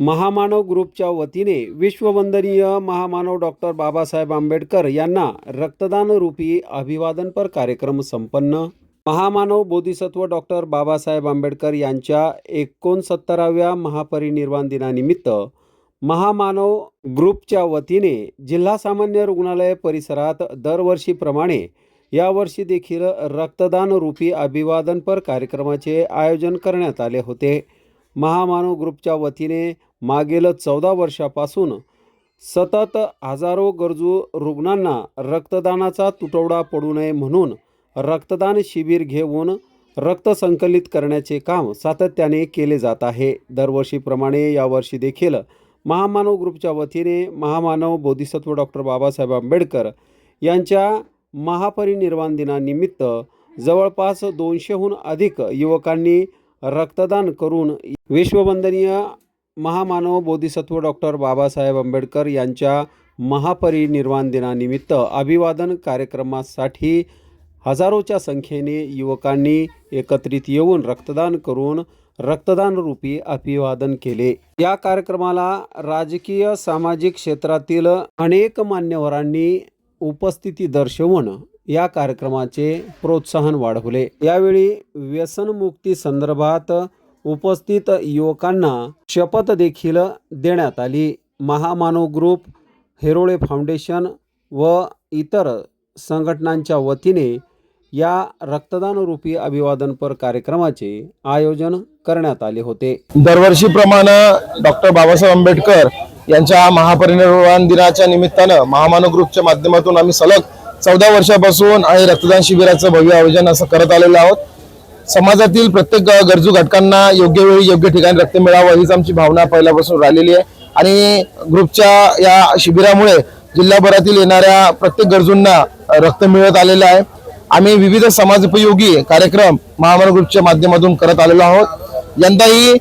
महामानव ग्रुपच्या वतीने विश्ववंदनीय महामानव डॉक्टर बाबासाहेब आंबेडकर यांना रक्तदान रूपी अभिवादनपर कार्यक्रम संपन्न. महामानव बोधिसत्व डॉक्टर बाबासाहेब आंबेडकर यांच्या एकोणसत्तराव्या महापरिनिर्वाण दिनानिमित्त महामानव ग्रुपच्या वतीने जिल्हा सामान्य रुग्णालय परिसरात दरवर्षीप्रमाणे यावर्षी देखील रक्तदान रूपी अभिवादनपर कार्यक्रमाचे आयोजन करण्यात आले होते. महामानव ग्रुपच्या वतीने मागील चौदा वर्षापासून सतत हजारो गरजू रुग्णांना रक्तदानाचा तुटवडा पडू नये म्हणून रक्तदान शिबिर घेऊन रक्त संकलित करण्याचे काम सातत्याने केले जात आहे. दरवर्षीप्रमाणे यावर्षी देखील महामानव ग्रुपच्या वतीने महामानव बोधिसत्व डॉक्टर बाबासाहेब आंबेडकर यांच्या महापरिनिर्वाण दिनानिमित्त जवळपास दोनशेहून अधिक युवकांनी रक्तदान करून विश्ववंदनीय महामानव बोधिसत्व डॉक्टर बाबासाहेब आंबेडकर यांच्या महापरिनिर्वाण दिनानिमित्त अभिवादन कार्यक्रमासाठी हजारोच्या संख्येने युवकांनी एकत्रित येऊन रक्तदान करून रक्तदान रूपी अभिवादन केले. या कार्यक्रमाला राजकीय सामाजिक क्षेत्रातील अनेक मान्यवरांनी उपस्थिती दर्शवून या कार्यक्रमाचे प्रोत्साहन वाढवले. यावेळी व्यसनमुक्ती संदर्भात उपस्थित युवकांना शपथ देखील देण्यात आली. महामानव ग्रुप हेरोळे फाउंडेशन व इतर संघटनांच्या वतीने या रक्तदानरूपी अभिवादनपर कार्यक्रमाचे आयोजन करण्यात आले होते. दरवर्षीप्रमाणे डॉक्टर बाबासाहेब आंबेडकर यांच्या महापरिनिर्वाण दिनाच्या निमित्तानं महामानव ग्रुपच्या माध्यमातून आम्ही सलग चौदा वर्षापासून आणि रक्तदान शिबिराचं भव्य आयोजन असं करत आलेलो आहोत. समाजातील प्रत्येक गरजू घटकांना योग्य वेळी योग्य ठिकाणी रक्त मिळावं हीच आमची भावना पहिल्यापासून राहिलेली आहे. आणि ग्रुपच्या या शिबिरामुळे जिल्हाभरातील येणाऱ्या प्रत्येक गरजूंना रक्त मिळत आलेलं आहे. आम्ही विविध समाजोपयोगी कार्यक्रम महामानव ग्रुपच्या माध्यमातून करत आलेलो आहोत. यंदाही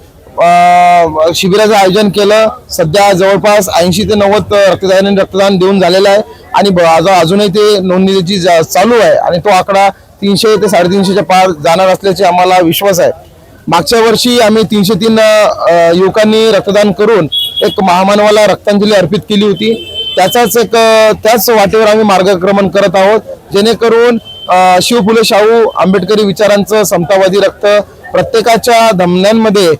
शिबिराचं आयोजन केलं. सध्या जवळपास ऐंशी ते नव्वद रक्तदानाने रक्तदान देऊन झालेलं आहे. आणि ब- आज- अजूनही ते नोंदणीची जा- चालू आहे. आणि तो आकडा तीनशे ते साडेतीनशेच्या पार जाणार असल्याचे आम्हाला विश्वास आहे. मागच्या वर्षी आम्ही तीनशे तीन युवकांनी रक्तदान करून एक महामानवाला रक्तांजली अर्पित केली होती. त्याचाच एक त्याच वाटेवर आम्ही मार्गक्रमण करत आहोत. जेणेकरून शिव फुले शाहू आंबेडकरी विचारांचं समतावादी रक्त प्रत्येकाच्या धमन्यांमध्ये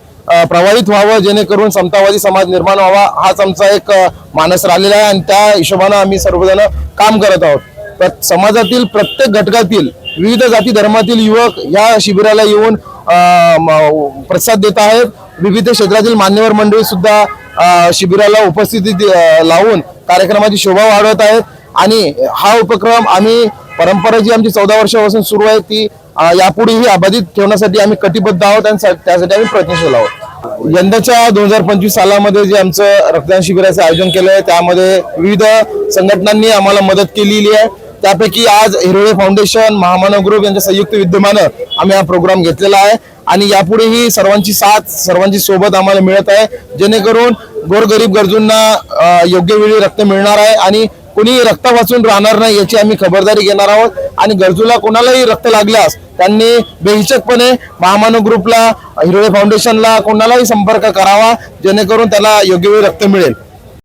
प्रवाहित व्हावं जेणेकरून समतावादी समाज निर्माण व्हावा हाच आमचा एक मानस राहिलेला आहे. आणि त्या हिशोबानं आम्ही सर्वजण काम करत आहोत. समाजातील प्रत्येक घटकातील विविध जाती धर्मातील युवक या शिबिराला येऊन म- प्रतिसाद देत आहेत. विविध क्षेत्रातील मान्यवर मंडळी सुद्धा शिबिराला उपस्थिती लावून कार्यक्रमाची शोभा वाढवत आहेत. आणि हा उपक्रम आम्ही परंपरा जी आमची चौदा वर्षापासून सुरू आहे ती यापुढेही अबाधित ठेवण्यासाठी आम्ही कटिबद्ध आहोत आणि त्यासाठी आम्ही प्रयत्नशील आहोत. यंदाच्या दोन हजार पंचवीस सालामध्ये जे आमचं रक्तदान शिबिराचं आयोजन केलं आहे त्यामध्ये विविध संघटनांनी आम्हाला मदत केलेली आहे. त्यापैकी आज हिरोळे फाउंडेशन महामानव ग्रुप यांच्या संयुक्त विद्यमानं आम्ही हा प्रोग्राम घेतलेला आहे. आणि यापुढेही सर्वांची साथ सर्वांची सोबत आम्हाला मिळत आहे. जेणेकरून गोरगरीब गरजूंना योग्य वेळी रक्त मिळणार आहे आणि कुणी रक्त वाचून राहणार नाही याची आम्ही खबरदारी घेणार आहोत. आणि गरजूला कोणालाही रक्त लागल्यास त्यांनी बेहिचकपणे महामानव ग्रुपला हिरोळे फाउंडेशनला कोणालाही संपर्क करावा जेणेकरून त्याला योग्य वेळी रक्त मिळेल.